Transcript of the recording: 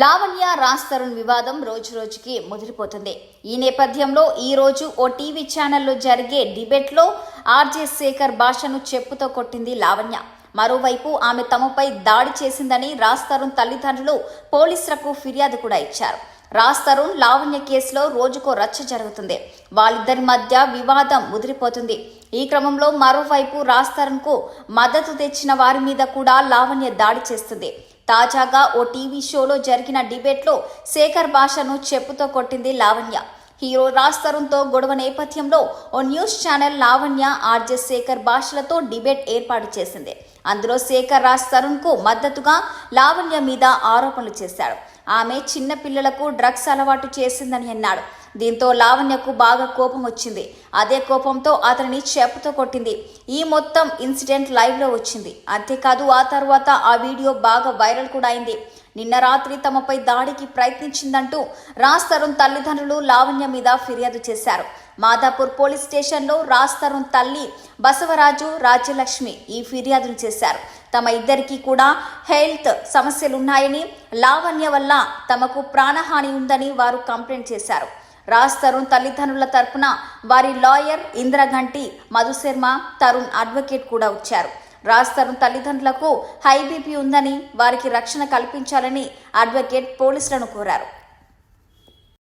లావణ్య రాజ్ తరుణ్ వివాదం రోజు రోజుకి ముదిరిపోతుంది. ఈ నేపథ్యంలో ఈరోజు ఓ టీవీ ఛానల్లో జరిగే డిబేట్లో ఆర్జే శేఖర్ భాషను చెప్పుతో కొట్టింది లావణ్య. మరోవైపు ఆమె తమపై దాడి చేసిందని రాజ్ తరుణ్ తల్లిదండ్రులు పోలీసులకు ఫిర్యాదు కూడా ఇచ్చారు. రాజ్ తరుణ్ లావణ్య కేసులో రోజుకో రచ్చ జరుగుతుంది. వాళ్ళిద్దరి మధ్య వివాదం ముదిరిపోతుంది. ఈ క్రమంలో మరోవైపు రాజ్ తరుణ్కు మద్దతు తెచ్చిన వారి మీద కూడా లావణ్య దాడి చేస్తుంది. తాజాగా ఓ టీవీ షోలో జరిగిన డిబేట్లో శేఖర్ భాషను చెప్పుతో కొట్టింది లావణ్య. హీరో రాజ్ తరుణ్తో గొడవ నేపథ్యంలో ఓ news channel Lavanya RJ Shekhar భాషలతో డిబేట్ ఏర్పాటు చేసింది. అందులో శేఖర్ రాజ్ తరుణ్కు మద్దతుగా లావణ్య మీద ఆరోపణలు చేశాడు. ఆమె చిన్న పిల్లలకు డ్రగ్స్ అలవాటు చేసిందని అన్నాడు. దీంతో లావణ్యకు బాగా కోపం వచ్చింది. అదే కోపంతో అతనిని చెప్పుతో కొట్టింది. ఈ మొత్తం ఇన్సిడెంట్ లైవ్లో వచ్చింది. అంతేకాదు ఆ తర్వాత ఆ వీడియో బాగా వైరల్ కూడా అయింది. నిన్న రాత్రి తమపై దాడికి ప్రయత్నించిందంటూ రాజ్ తరుణ్ తల్లిదండ్రులు లావణ్య మీద ఫిర్యాదు చేశారు. మాదాపూర్ పోలీస్ స్టేషన్లో రాజ్ తరుణ్ తల్లి బసవరాజు రాజ్యలక్ష్మి ఈ ఫిర్యాదులు చేశారు. తమ ఇద్దరికీ కూడా హెల్త్ సమస్యలున్నాయని లావణ్య వల్ల తమకు ప్రాణహాని ఉందని వారు కంప్లైంట్ చేశారు. రాజ్ తరుణ్ తల్లిదండ్రుల తరపున వారి లాయర్ ఇంద్రగంటి మధుశర్మ తరుణ్ అడ్వకేట్ కూడా వచ్చారు. రాజ్ తరుణ్ తల్లిదండ్రులకు హైబీపీ ఉందని వారికి రక్షణ కల్పించాలని అడ్వకేట్ పోలీసులను కోరారు.